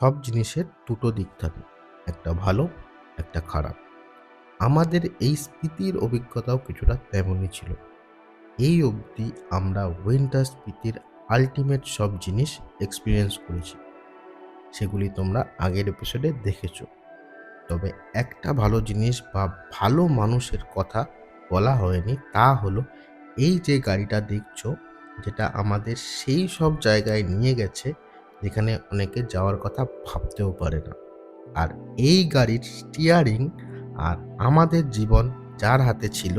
সব জিনিসের দুটো দিক থাকে, একটা ভালো, একটা খারাপ। আমাদের এই স্মৃতির অভিজ্ঞতাও কিছুটা তেমনই ছিল। এই অবধি আমরা উইন্টার স্মৃতির আলটিমেট সব জিনিস এক্সপিরিয়েন্স করেছি। সেগুলি তোমরা আগের এপিসোডে দেখেছ। তবে একটা ভালো জিনিস বা ভালো মানুষের কথা বলা হয়নি তা হলো, এই যে গাড়িটা দেখছ, যেটা আমাদের সেই সব জায়গায় নিয়ে গেছে যেখানে অনেকে যাওয়ার কথা ভাবতেও পারে না আর এই গাড়ির স্টিয়ারিং আর আমাদের জীবন যার হাতে ছিল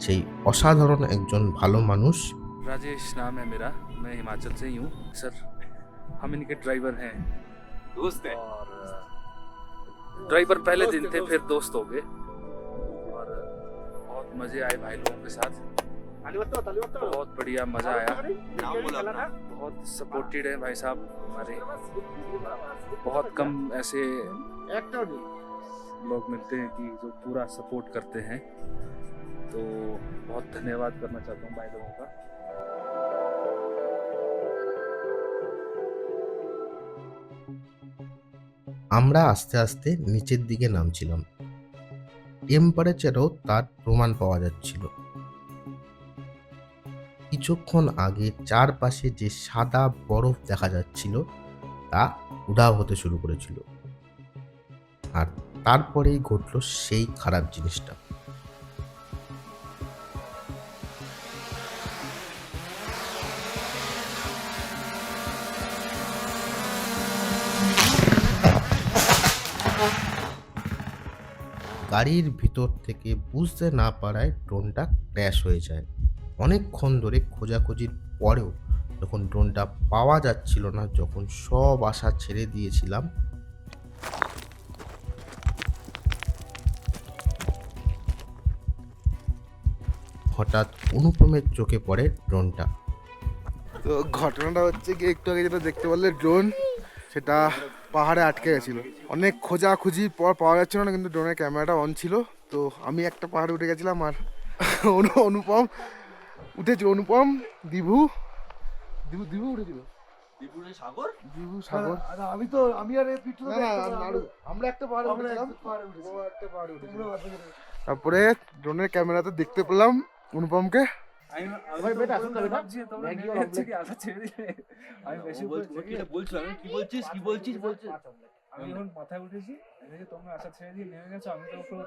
সেই অসাধারণ একজন ভালো মানুষ राजेश नाम है मेरा मैं हिमाचल से ही हूँ सर हम इनके ड्राइवर हैं दोस्त है और ड्राइवर पहले दिन थे फिर दोस्त हो गए और बहुत मजे आए भाई लोगों के साथ बहुत बढ़िया मजा आया नाम बोला अपना बहुत सपोर्टेड है भाई साहब हमारे बहुत कम ऐसे लोग मिलते हैं कि जो पूरा सपोर्ट करते हैं तो बहुत धन्यवाद करना चाहता हूँ भाई लोगों का আমরা আস্তে আস্তে নিচের দিকে নামছিলাম টেম্পারেচারও তার প্রমাণ পাওয়া যাচ্ছিল কিছুক্ষণ আগে চারপাশে যে সাদা বরফ দেখা যাচ্ছিল, তা উধাও হতে শুরু করেছিল। আর তারপরেই ঘটলো সেই খারাপ জিনিসটা। গাড়ির ভিতর থেকে বুঝতে না পারায় ড্রোনটা ক্র্যাশ হয়ে যায়। অনেকক্ষণ ধরে খোঁজাখুঁজির পরেও যখন ড্রোনটা পাওয়া যাচ্ছিল না, যখন সব আশা ছেড়ে দিয়েছিলাম, হঠাৎ অনুপমের চোখে পড়ে ড্রোনটা। তো ঘটনাটা হচ্ছে কি, একটু আগে যেটা দেখতে পারলে, ড্রোন সেটা পাহাড়ে আটকে গেছিল। অনেক খোঁজাখুঁজির পর পাওয়া যাচ্ছিল না, কিন্তু ড্রোনের ক্যামেরাটা অন ছিল। তো আমি একটা পাহাড়ে উঠে গেছিলাম আর অনু, অনুপম উঠেছিল অনুপম দিভু। দিভু দিভু উঠেছিল? সাগর? দিভু সাগর। আমি তো আমি আর আমরা একটা পাহাড়ে একটা পাহাড়ে উঠেছি। তারপরে ড্রোনের ক্যামেরাতে দেখতে পেলাম অনুপমকে। আমি বেশি ও বল- ও কি আমি কি বলছিস? কি বলছিস? বলছিস? আমি যখন মাথায় উঠেছি তোমরা আশা ছেড়ে দিয়ে নেমে গেছো আমি তো উপরে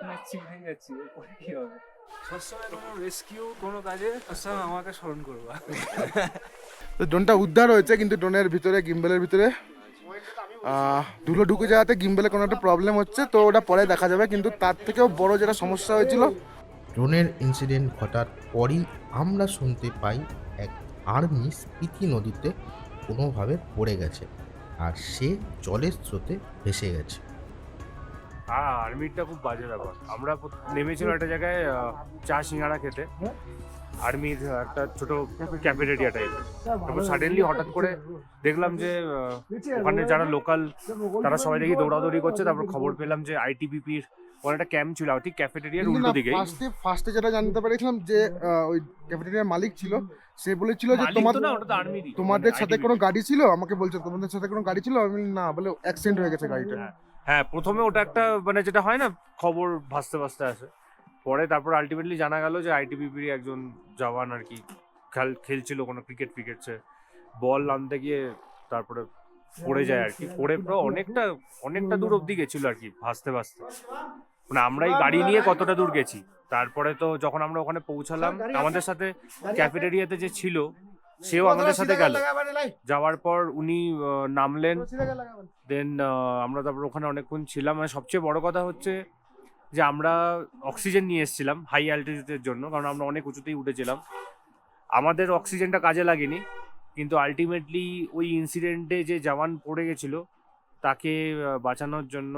যাচ্ছি কি হবে? সবসময় ড্রোনটা উদ্ধার হয়েছে, কিন্তু ড্রোনের ভিতরে, গিম্বেলের ভিতরে ধুলো ঢুকে যাওয়াতে গিম্বেলে কোনো একটা প্রবলেম হচ্ছে, তো ওটা পরে দেখা যাবে, কিন্তু তার থেকেও বড় যেটা সমস্যা হয়েছিল। ড্রোনের ইনসিডেন্ট ঘটার পরই আমরা শুনতে পাই এক আর্মি স্পিতি নদীতে কোনোভাবে পড়ে গেছে, আর সে জলের স্রোতে ভেসে গেছে। হ্যাঁ আর্মিটা খুব বাজে ব্যাপার। আমরা নেমেছিলাম একটা জায়গায় চা সিঙ্গারা খেতে। আর্মির একটা ছোট ক্যাফেটেরিয়া টাইপের তারপর সাডেনলি হঠাৎ করে দেখলাম যে ওখানে যারা লোকাল তারা সবাই দেখি দৌড়াদৌড়ি করছে। তারপর খবর পেলাম যে আইটিবিপির ওখানে একটা ক্যাম্প ছিল ঠিক ক্যাফেটেরিয়ার উল্টো দিকে ফার্স্টে ফার্স্টে যেটা জানতে পেরেছিলাম যে ওই ক্যাফেটেরিয়ার মালিক ছিল সে বলেছিল যে তোমার না ওটা তো আর্মিরই তোমাদের সাথে কোনো গাড়ি ছিল? আমাকে বলছে তোমাদের সাথে কোনো গাড়ি ছিল? আমি না। বলে অ্যাক্সিডেন্ট হয়ে গেছে গাড়িটা। হ্যাঁ প্রথমে ওটা একটা মানে যেটা হয় না, খবর ভাসতে ভাসতে আসে। পরে তারপর আলটিমেটলি জানা গেল যে আইটিবিপির একজন জওয়ান আর কি, খেল, খেলছিল কোনো ক্রিকেট ফ্রিকেটসে বল আনতে গিয়ে তারপরে পড়ে যায় আর কি। পড়ে পুরো অনেকটা অনেকটা দূর অব্দি গেছিল আর কি, ভাসতে ভাসতে। মানে আমরা এই গাড়ি নিয়ে কতটা দূর গেছি। তারপরে তো যখন আমরা ওখানে পৌঁছালাম, আমাদের সাথে ক্যাফেটেরিয়াতে যে ছিল সেও আমাদের সাথে গেল। যাওয়ার পর উনি নামলেন। দেন আমরা তারপর ওখানে অনেকক্ষণ ছিলাম। আর সবচেয়ে বড় কথা হচ্ছে যে আমরা অক্সিজেন নিয়ে এসেছিলাম হাই অ্যালটিটিউডের জন্য কারণ আমরা অনেক উঁচুতেই উঠেছিলাম। আমাদের অক্সিজেনটা কাজে লাগেনি কিন্তু আলটিমেটলি ওই ইনসিডেন্টে যে জওয়ান পড়ে গেছিল তাকে বাঁচানোর জন্য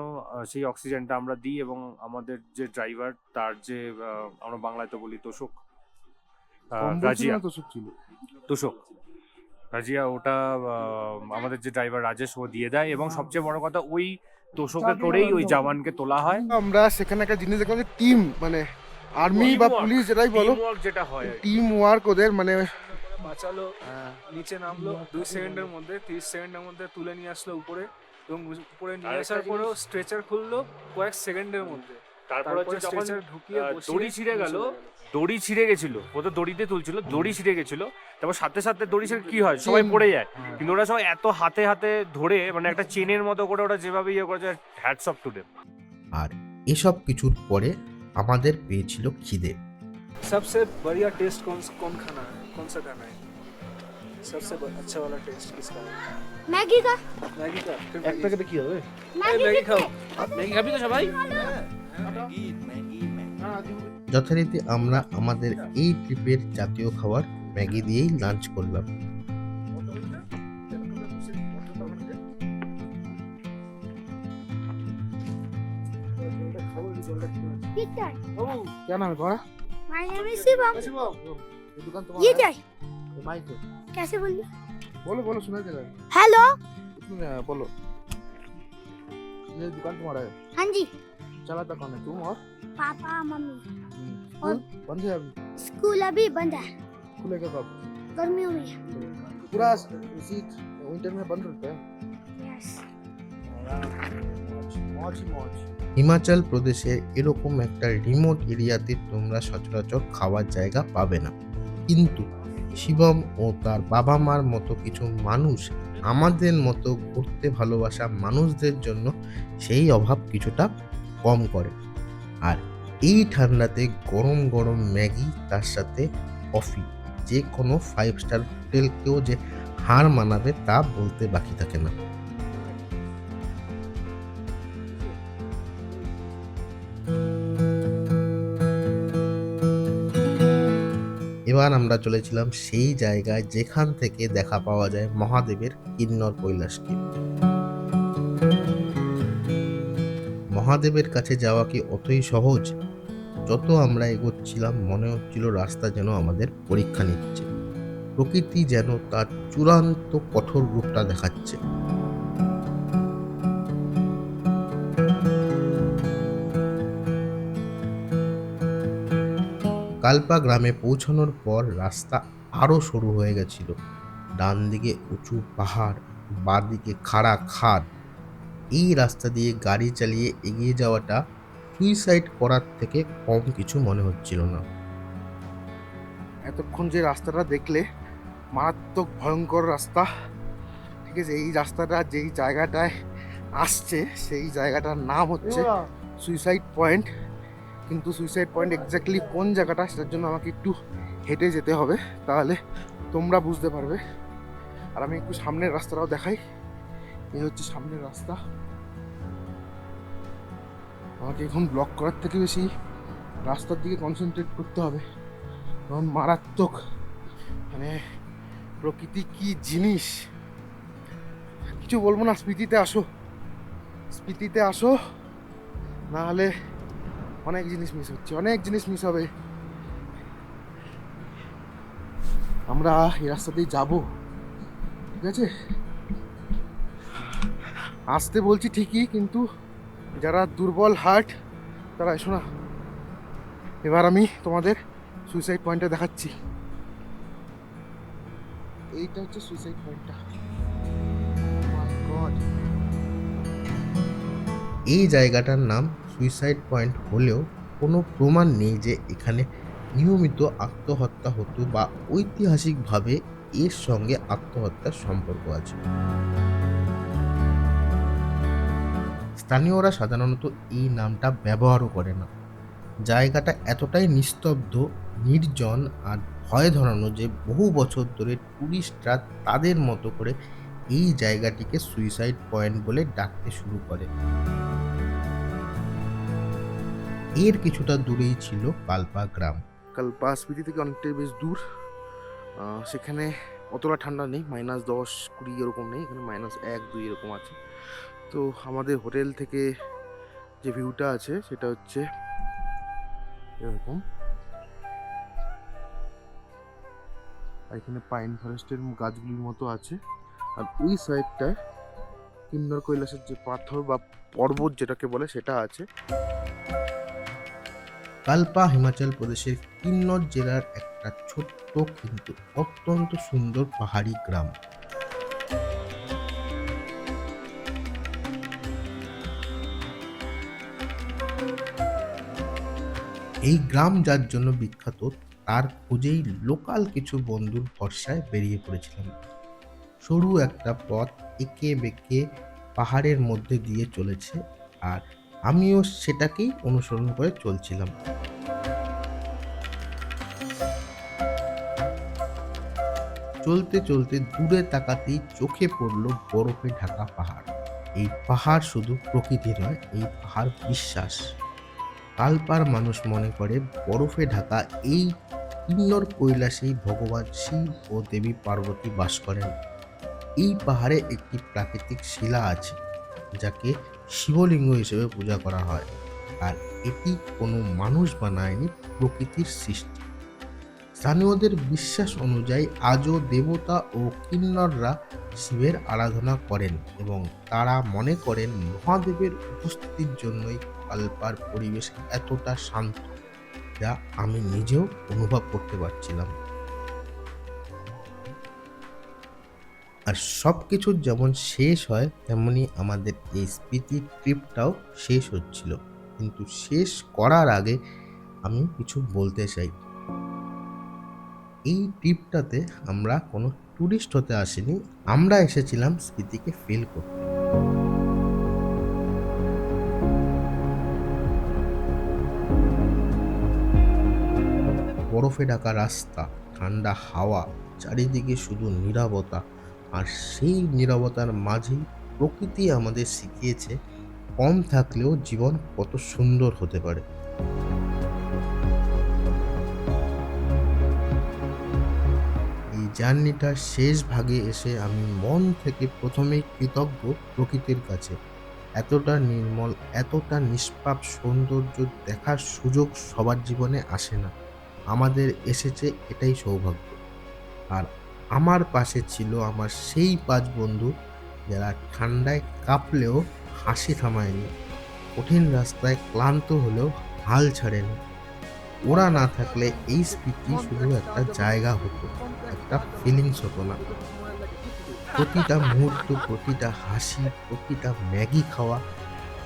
সেই অক্সিজেনটা আমরা দিই এবং আমাদের যে ড্রাইভার তার যে আমরা বাংলায় তো বলি তোষক ছিল? তোষক রাজিয়া ওটা আমাদের যে ড্রাইভার রাজেশ ও দিয়ে দেয় এবং সবচেয়ে বড় কথা ওই তোষকে করেই ওই জওয়ানকে তোলা হয়। আমরা সেখানে একটা জিনিস দেখলাম যে টিম মানে আর্মি বা পুলিশ যেটাই বলো যেটা হয় টিম ওয়ার্ক ওদের মানে বাঁচালো নিচে নামলো দুই সেকেন্ডের মধ্যে তিরিশ সেকেন্ডের মধ্যে তুলে নিয়ে আসলো উপরে এবং উপরে নিয়ে আসার পরেও স্ট্রেচার খুললো কয়েক সেকেন্ডের মধ্যে। তারপর হচ্ছে যখন ঢুকিয়ে দড়ি ছিঁড়ে গেল। দড়ি ছিঁড়ে গেছিল ও তো দড়িতে তুলছিল দড়ি ছিঁড়ে গেছিল তারপর সাথে সাথে দড়ি ছিঁড়ে কি হয় সবাই পড়ে যায় কিন্তু ওরা সবাই এত হাতে হাতে ধরে মানে একটা চেনের মতো করে ওরা যেভাবে ইয়ে করেছে হ্যাটস অফ টু আর এসব কিছুর পরে আমাদের পেয়েছিল খিদে सबसे बढ़िया टेस्ट कौन कौन खाना है कौन सा खाना है सबसे ब- अच्छा वाला टेस्ट किसका है ম্যাগি কা मैगी का फिर এক मैगी প্যাকেটে কি হবে এই ম্যাগি খাও मैगी खाबी तो सबाई मैगी मैगी मैगी যথারীতি আমরা আমাদের এই ট্রিপের জাতীয় খাবার ম্যাগি দিয়েই লাঞ্চ করলাম पिक्चर क्या नाम है तुम्हारा माय नेम इज शिवम ये दुकान ये तुम्हारा क्या है है माइक है कैसे बोलिए बोलो बोलो सुना दे रहा है हेलो इसमें है, बोलो ये दुकान तुम्हारा है हाँ जी चलाता कौन है तुम और पापा मम्मी स्कूल बंद है अभी स्कूल अभी बंद है खुलेगा कब गर्मियों में पूरा इसी विंटर में बंद रहता है यस मौज ही मौज হিমাচল প্রদেশের এরকম একটা রিমোট এরিয়াতে তোমরা সচরাচর খাওয়ার জায়গা পাবে না কিন্তু শিবম ও তার বাবা মার মতো কিছু মানুষ আমাদের মতো ঘুরতে ভালোবাসা মানুষদের জন্য সেই অভাব কিছুটা কম করে আর এই ঠান্ডাতে গরম গরম ম্যাগি তার সাথে কফি, যে কোনো ফাইভ স্টার হোটেলকেও যে হার মানাবে তা বলতে বাকি থাকে না। এবার আমরা চলেছিলাম সেই জায়গায় যেখান থেকে দেখা পাওয়া যায় মহাদেবের কিন্নর কৈলাসকে। মহাদেবের কাছে যাওয়া কি অতই সহজ? যত আমরা এগোচ্ছিলাম, মনে হচ্ছিল রাস্তা যেন আমাদের পরীক্ষা নিচ্ছে। প্রকৃতি যেন তার চূড়ান্ত কঠোর রূপটা দেখাচ্ছে। কালপা গ্রামে পৌঁছানোর পর রাস্তা আরও সরু হয়ে গেছিল। ডান দিকে উঁচু পাহাড় বাঁ দিকে খাড়া খাদ এই রাস্তা দিয়ে গাড়ি চালিয়ে এগিয়ে যাওয়াটা সুইসাইড করার থেকে কম কিছু মনে হচ্ছিল না। এতক্ষণ যে রাস্তাটা দেখলে মারাত্মক ভয়ঙ্কর রাস্তা। ঠিক আছে এই রাস্তাটা যেই জায়গাটায় আসছে সেই জায়গাটার নাম হচ্ছে সুইসাইড পয়েন্ট কিন্তু সুইসাইড পয়েন্ট এক্স্যাক্টলি কোন জায়গাটা সেটার জন্য আমাকে একটু হেঁটে যেতে হবে। তাহলে তোমরা বুঝতে পারবে। আর আমি একটু সামনের রাস্তাটাও দেখাই। এই হচ্ছে সামনের রাস্তা। আমাকে এখন ব্লক করার থেকে বেশি রাস্তার দিকে কনসেন্ট্রেট করতে হবে। কারণ মারাত্মক। মানে প্রকৃতি কি জিনিস? কিছু বলব না, স্মৃতিতে আসো। স্মৃতিতে আসো। না হলে অনেক জিনিস মিস হচ্ছে, অনেক জিনিস মিস হবে। আমরা এই রাস্তাতেই যাব। ঠিক আছে? আসতে বলছি ঠিকই, কিন্তু যারা দুর্বল হার্ট, তারা এসো না। এবার আমি তোমাদের সুইসাইড পয়েন্টটা দেখাচ্ছি। এইটা হচ্ছে সুইসাইড পয়েন্টটা এই জায়গাটার নাম সুইসাইড পয়েন্ট হলেও কোনো প্রমাণ নেই যে এখানে নিয়মিত আত্মহত্যা হতো বা ঐতিহাসিকভাবে এর সঙ্গে আত্মহত্যার সম্পর্ক আছে। স্থানীয়রা সাধারণত এই নামটা ব্যবহারও করে না। জায়গাটা এতটাই নিস্তব্ধ, নির্জন আর ভয় ধরানো যে বহু বছর ধরে ট্যুরিস্টরা তাদের মতো করে এই জায়গাটিকে সুইসাইড পয়েন্ট বলে ডাকতে শুরু করে। এর কিছুটা দূরেই ছিল কালপা গ্রাম। কালপা স্মৃতি থেকে অনেকটাই বেশ দূর। সেখানে অতটা ঠান্ডা নেই মাইনাস দশ কুড়ি এরকম নেই, এখানে মাইনাস এক, দুই এরকম আছে। তো আমাদের হোটেল থেকে যে ভিউটা আছে, সেটা হচ্ছে এরকম। এখানে পাইন ফরেস্টের গাছগুলির মতো আছে। আর ওই সাইডটায় কিন্নর কৈলাসের যে পাথর বা পর্বত যেটাকে বলে, সেটা আছে। কালপা হিমাচল প্রদেশের কিন্নর জেলার একটা ছোট্ট কিন্তু অত্যন্ত সুন্দর পাহাড়ি গ্রাম। এই গ্রাম যার জন্য বিখ্যাত, তার খোঁজেই লোকাল কিছু বন্ধুর ভরসায় বেরিয়ে পড়েছিলাম। সরু একটা পথ এঁকে বেঁকে পাহাড়ের মধ্যে দিয়ে চলেছে আর আমিও সেটাকেই অনুসরণ করে চলছিলাম। চলতে চলতে দূরে তাকাতেই চোখে পড়ল বরফে ঢাকা পাহাড়। এই পাহাড় শুধু প্রকৃতি নয়, এই পাহাড় বিশ্বাস। কালপার মানুষ মনে করে বরফে ঢাকা এই কিন্নর কৈলাসেই ভগবান শিব ও দেবী পার্বতী বাস করেন। এই পাহাড়ে একটি প্রাকৃতিক শিলা আছে, যাকে শিবলিঙ্গ হিসেবে পূজা করা হয়, আর এটি কোনো মানুষ বানায়নি, প্রকৃতির সৃষ্টি। স্থানীয়দের বিশ্বাস অনুযায়ী আজও দেবতা ও কিন্নররা শিবের আরাধনা করেন এবং তারা মনে করেন মহাদেবের উপস্থিতির জন্যই কালপার পরিবেশ এতটা শান্ত যা আমি নিজেও অনুভব করতে পারছিলাম। আর সব কিছুর যেমন শেষ হয়, তেমনি আমাদের এই স্মৃতি ট্রিপটাও শেষ হচ্ছিল। কিন্তু শেষ করার আগে আমি কিছু বলতে চাই। এই ট্রিপটাতে আমরা কোনো ট্যুরিস্ট হতে আসিনি, আমরা এসেছিলাম স্মৃতিকে ফিল করতে। বরফে ঢাকা রাস্তা, ঠান্ডা হাওয়া, চারিদিকে শুধু নীরবতা, আর সেই নিরাবতার মাঝেই প্রকৃতি আমাদের শিখিয়েছে, কম থাকলেও জীবন কত সুন্দর হতে পারে। জার্নিটার শেষ ভাগে এসে আমি মন থেকে প্রথমেই কৃতজ্ঞ প্রকৃতির কাছে। এতটা নির্মল, এতটা নিষ্পাপ সৌন্দর্য দেখার সুযোগ সবার জীবনে আসে না। আমাদের এসেছে এটাই সৌভাগ্য। আর আমার পাশে ছিল আমার সেই পাঁচ বন্ধু যারা ঠান্ডায় কাঁপলেও হাসি থামায়নি, কঠিন রাস্তায় ক্লান্ত হলেও হাল ছাড়েনি। ওরা না থাকলে এই স্মৃতি শুধু একটা জায়গা হতো, একটা ফিলিংস হতো না। প্রতিটা মুহূর্ত, প্রতিটা হাসি, প্রতিটা ম্যাগি খাওয়া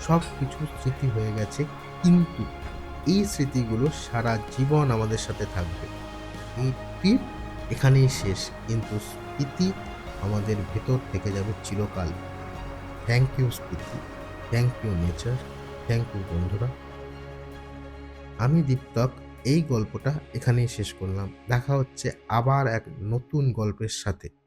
সব কিছু স্মৃতি হয়ে গেছে, কিন্তু এই স্মৃতিগুলো সারা জীবন আমাদের সাথে থাকবে। এই ট্রিপ এখানেই শেষ, কিন্তু স্মৃতি আমাদের ভেতর থেকে যাবে চিরকাল। Thank you Smriti. Thank you nature thank you বন্ধুরা। আমি দীপ্তক। এই গল্পটা এখানেই শেষ করলাম। দেখা হচ্ছে আবার এক নতুন গল্পের সাথে।